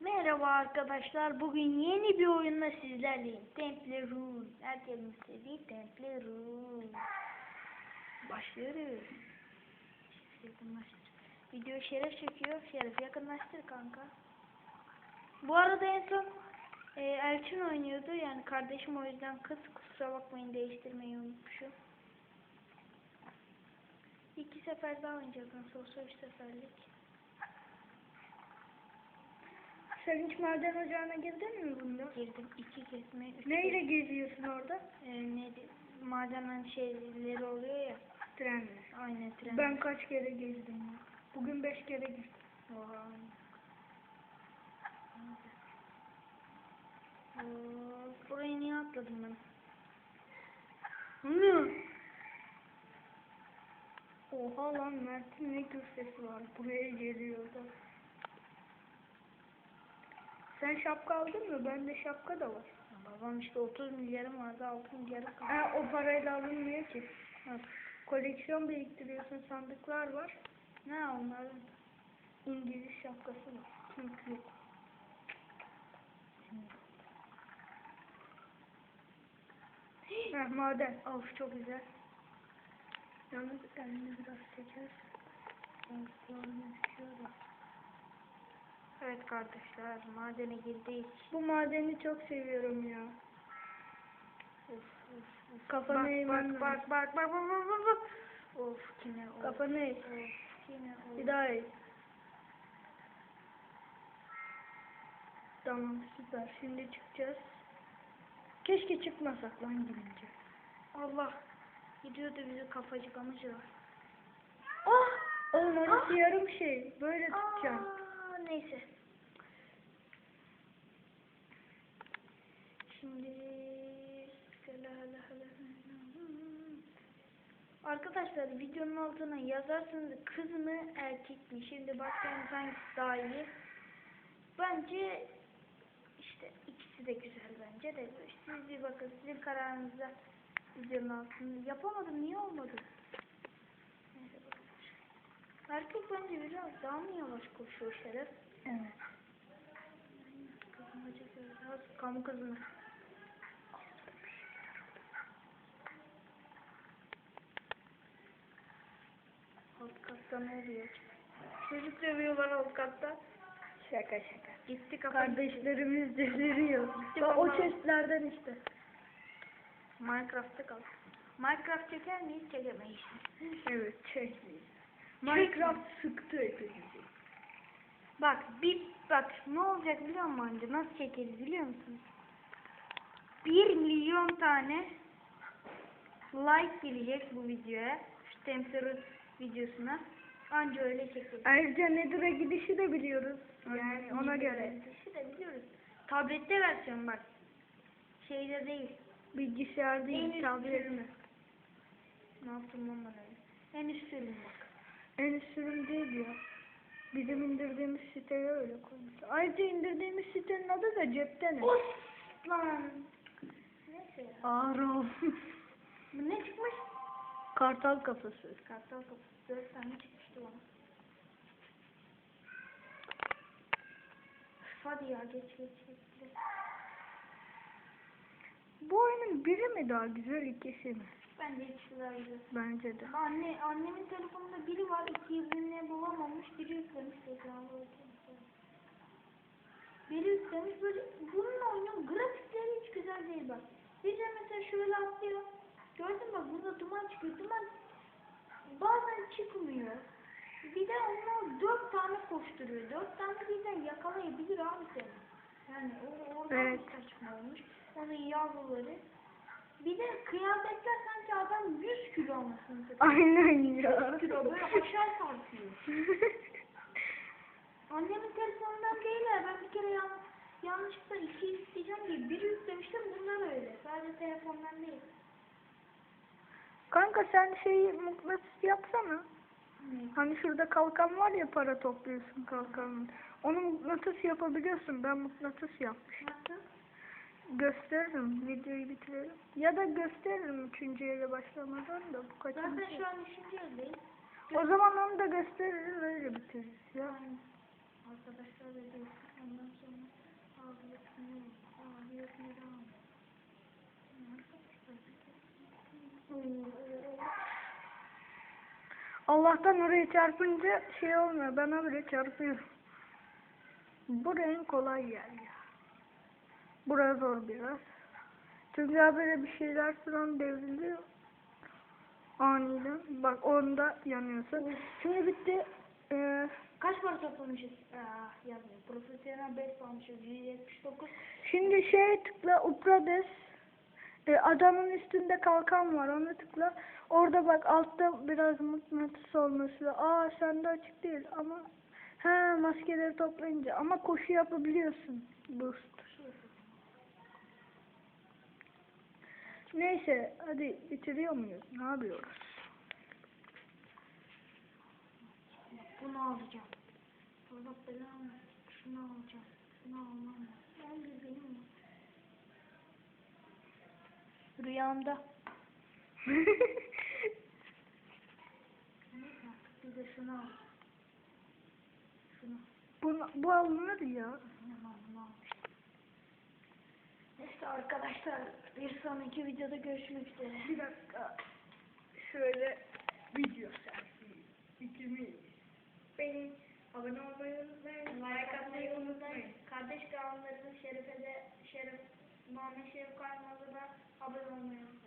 Merhaba arkadaşlar. Bugün yeni bir oyunla sizlerleyim. Temple Run. Herkesin istediği Temple Run. Başlıyoruz. Video Şeref çekiyor. Şeref yakınlaştır kanka. Bu arada en son e, Elçin oynuyordu. Yani kardeşim o yüzden kız kusura bakmayın değiştirmeyi unutmuşum. İki sefer daha oynayacağız. Nasıl olsa üç seferlik. Sen hiç maden ocağına girdin mi bunda? Girdim iki kesme. Üç Neyle geziyorsun orada? E, neydi? Maden şeyleri oluyor ya. Trenle. Aynen tren. Ben kaç kere gezdim ya. Bugün beş kere girdim. Vay. Of, buraya niye atladım ben? Hı? Oha lan Mert'in ne gür sesi var. Buraya geliyordu. Sen şapka aldın mı? Bende şapka da var. Babam işte 30 milyarım vardı 6 milyarı kaldı. Ha, o parayla alınmıyor ki. Ha, koleksiyon biriktiriyorsun sandıklar var. Ne onların? İngiliz şapkası var. Çünkü yok. Heh, maden. Of çok güzel. Yalnız elini biraz çekersen. Bazılarına düşüyor da. Evet kardeşler madene girdik. Bu madeni çok seviyorum ya. Of of. Kafanı bak, bak, bak bak bak bak bak bak bak. Of yine of. Kafanı eğ. Bir daha eğ. Tamam süper. Şimdi çıkacağız. Keşke çıkmasak lan girince. Allah. Gidiyordu bizi kafacık amacı var. Ah! Oğlum orası yarım şey. Böyle tutacağım. Aa, neyse. Şimdi Arkadaşlar videonun altına yazarsınız kız mı erkek mi? Şimdi bakacağım hangisi daha iyi. Bence işte ikisi de güzel bence de. Siz bir bakın sizin kararınıza videonun altında. Yapamadım niye olmadı? Erkek bence biraz daha mı yavaş koşuyor Şeref? Evet. Acıkıyor. Biraz kamu kızını. Alt katta ne oluyor? Çocuk dövüyorlar alt katta. Şaka şaka. Gitti. Kardeşlerimiz deliriyor. Gitti O, chestlerden işte. Minecraft'ta kal. Minecraft çeker miyiz? Çekemeyiz. Evet çekmeyiz. Minecraft sıktı hepimizi. Bak bir bak ne olacak biliyor musun anca? Nasıl çekeriz biliyor musunuz? Bir milyon tane like gelecek bu videoya. Şu Temper'ın videosuna. Anca öyle çekeriz. Ayrıca Nether'a gidişi de biliyoruz. Yani ona göre. Şu da biliyoruz. Tablette versiyon bak. Şeyde değil. Bilgisayar En değil, üst tablet. sürümü. Ne yaptım öyle? En üst bak. En üst sürüm değil ya. Bizim indirdiğimiz siteye öyle koymuş. Ayrıca indirdiğimiz sitenin adı da cepten. Of lan. Neyse ya. Aro. Bu ne çıkmış? Kartal kafası. Kartal kapısı. Dört tane çıkmıştı bana. Hadi ya geç geç geç. Bu oyunun biri mi daha güzel ikisi mi? Ben de ikisi daha güzel. Bence de. Anne, annemin telefonunda biri var, iki yılını bulamamış, biri yüklemiş tekrar. Biri yüklemiş, böyle bunun oyunun grafikleri hiç güzel değil bak. De mesela şöyle atlıyor. Gördün mü burada duman çıkıyor, duman bazen çıkmıyor. Bir de onlar dört tane koşturuyor. Dört tane birden yakalayabilir abi seni. Yani o orada Evet. saçma olmuş. Onun yavruları. Bir de kıyafetler sanki adam 100 kilo olmasını Aynen ya. 100 kilo böyle aşağı sarkıyor. Annemin telefonundan değil ya. Ben bir kere yan, yanlışlıkla iki isteyeceğim diye biri yüklemiştim. Bunlar öyle. Sadece telefondan değil. Kanka sen şeyi mıknatıs yapsana. Ne? Hani şurada kalkan var ya para topluyorsun kalkanın. Onu mıknatıs yapabiliyorsun. Ben mıknatıs yapmışım. Nasıl? Gösteririm. Videoyu bitirelim. Ya da gösteririm üçüncü yere başlamadan da bu kaçıncı. Zaten şu an üçüncü yıldayım. O zaman onu da gösteririz öyle bitiririz ya. Yani arkadaşlar da değil. Ondan sonra harfleri al. Allah'tan oraya çarpınca şey olmuyor. Bana bile çarpıyor. Bu en kolay yer ya. Burası zor biraz. Çünkü böyle bir şeyler falan devriliyor. Aniden. Bak onda yanıyorsun. Şimdi bitti. Ee, Kaç para toplamışız? Aa, yazmıyor. Profesyonel 5 almışız. 179. şimdi şey tıkla Uprades. Ee, adamın üstünde kalkan var. Onu tıkla. Orada bak altta biraz mıknatıs olması. Aa sende açık değil ama he maskeleri toplayınca ama koşu yapabiliyorsun. Boost. Neyse hadi bitiriyor muyuz? Ne yapıyoruz? Bunu alacağım. Allah belanı. Şunu alacağım. Şunu almam. Ben de benim mi? Rüyamda. Bir de şunu al. Şunu. bu, bu alınır ya. Bunu almıştım. Neyse arkadaşlar bir sonraki videoda görüşmek üzere. Bir dakika. Şöyle video selfie. İkimiz. Beni abone olmayı unutmayın. Like atmayı unutmayın. Kardeş kanallarının şerefe de şeref Muhammed Şerif kanalına abone olmayı unutmayın.